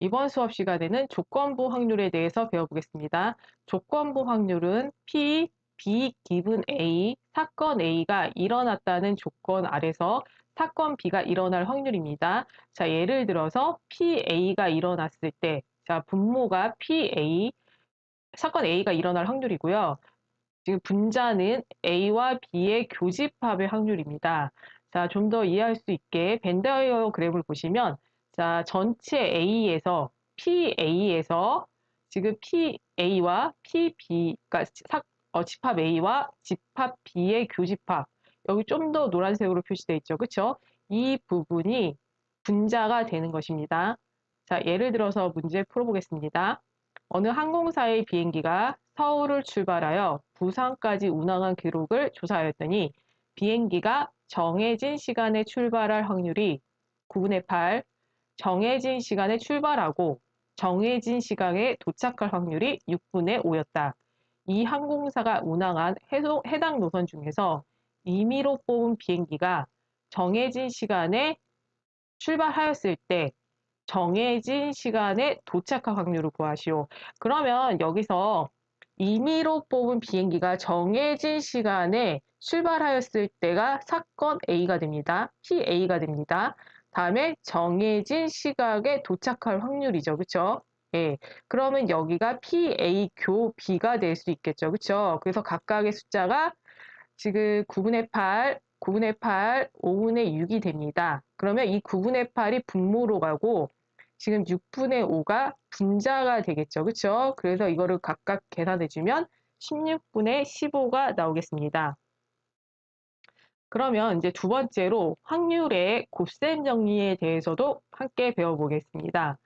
이번 수업 시간에는 조건부 확률에 대해서 배워보겠습니다. 조건부 확률은 P, B 기분 A, 사건 A가 일어났다는 조건 아래서 사건 B가 일어날 확률입니다. 자, 예를 들어서 PA가 일어났을 때, 자, 분모가 PA, 사건 A가 일어날 확률이고요. 지금 분자는 A와 B의 교집합의 확률입니다. 자, 좀 더 이해할 수 있게 벤다이어그램을 보시면 자, 전체 A에서 PA에서 지금 PA와 PB, 그러니까 사, 어, 집합 A와 집합 B의 교집합 여기 좀 더 노란색으로 표시되어 있죠. 그렇죠? 이 부분이 분자가 되는 것입니다. 자, 예를 들어서 문제 풀어보겠습니다. 어느 항공사의 비행기가 서울을 출발하여 부산까지 운항한 기록을 조사하였더니 비행기가 정해진 시간에 출발할 확률이 9분의 8, 정해진 시간에 출발하고 정해진 시간에 도착할 확률이 6분의 5였다. 이 항공사가 운항한 해당 노선 중에서 임의로 뽑은 비행기가 정해진 시간에 출발하였을 때 정해진 시간에 도착할 확률을 구하시오. 그러면 여기서 임의로 뽑은 비행기가 정해진 시간에 출발하였을 때가 사건 A가 됩니다. PA가 됩니다. 다음에 정해진 시각에 도착할 확률이죠. 그렇죠? 예. 그러면 여기가 PA 교 B가 될 수 있겠죠. 그렇죠? 그래서 각각의 숫자가 지금 9분의 8, 9분의 8, 5분의 6이 됩니다. 그러면 이 9분의 8이 분모로 가고 지금 6분의 5가 분자가 되겠죠. 그렇죠? 그래서 이거를 각각 계산해 주면 16분의 15가 나오겠습니다. 그러면 이제 두 번째로 확률의 곱셈 정리에 대해서도 함께 배워보겠습니다.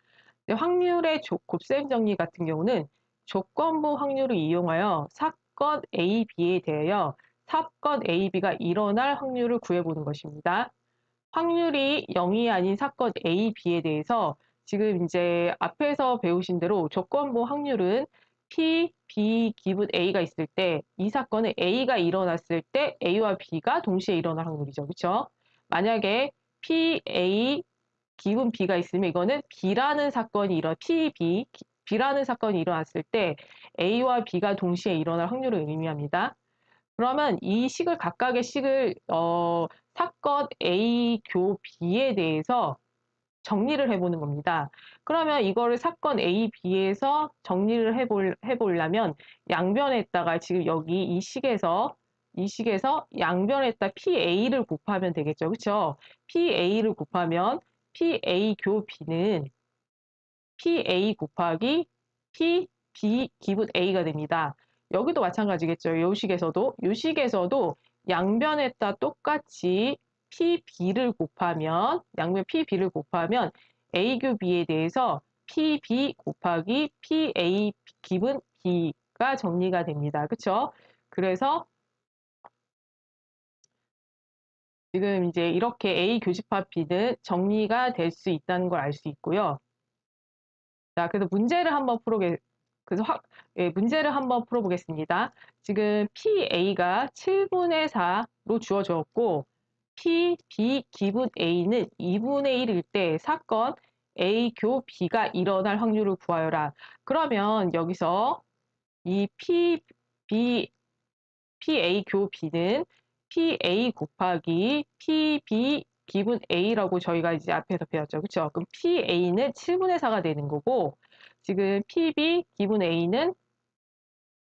확률의 곱셈 정리 같은 경우는 조건부 확률을 이용하여 사건 A, B에 대하여 사건 A, B가 일어날 확률을 구해보는 것입니다. 확률이 0이 아닌 사건 A, B에 대해서 지금 이제 앞에서 배우신 대로 조건부 확률은 P, B 기분 A가 있을 때 이 사건은 A가 일어났을 때 A와 B가 동시에 일어날 확률이죠. 그렇죠? 만약에 P, A 기분 B가 있으면 이거는 B라는 사건이 일어 P, B, B라는 사건이 일어났을 때 A와 B가 동시에 일어날 확률을 의미합니다. 그러면 이 식을 각각의 식을 어, 사건 A 교 B에 대해서 정리를 해보는 겁니다. 그러면 이거를 사건 A, B에서 정리를 해볼, 해보려면 양변에다가 지금 여기 이 식에서 이 식에서 양변에다 PA를 곱하면 되겠죠. 그렇죠? PA를 곱하면 PA 교 B는 PA 곱하기 P, B 기분 A가 됩니다. 여기도 마찬가지겠죠. 요 식에서도 요 식에서도 양변에다 똑같이 PB를 곱하면 양변 PB를 곱하면 A 교 B에 대해서 PB 곱하기 PA 기분 B가 정리가 됩니다. 그렇죠? 그래서 지금 이제 이렇게 A 교집합 B는 정리가 될 수 있다는 걸 알 수 있고요. 자, 그래서 문제를 한번 풀어보게 그래서 확, 예, 문제를 한번 풀어보겠습니다. 지금 PA가 7분의 4로 주어졌고 P, B 기분 A는 2분의 1일 때 사건 A 교 B가 일어날 확률을 구하여라. 그러면 여기서 이 P, B, PA 교 B는 PA 곱하기 PB 기분 A라고 저희가 이제 앞에서 배웠죠. 그렇죠? 그럼 PA는 7분의 4가 되는 거고 지금 PB 기분 A는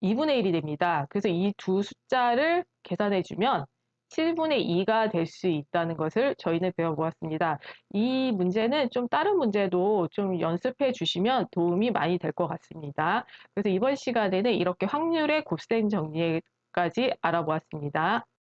2분의 1이 됩니다. 그래서 이 두 숫자를 계산해 주면 7분의 2가 될 수 있다는 것을 저희는 배워보았습니다. 이 문제는 좀 다른 문제도 좀 연습해 주시면 도움이 많이 될 것 같습니다. 그래서 이번 시간에는 이렇게 확률의 곱셈 정리까지 알아보았습니다.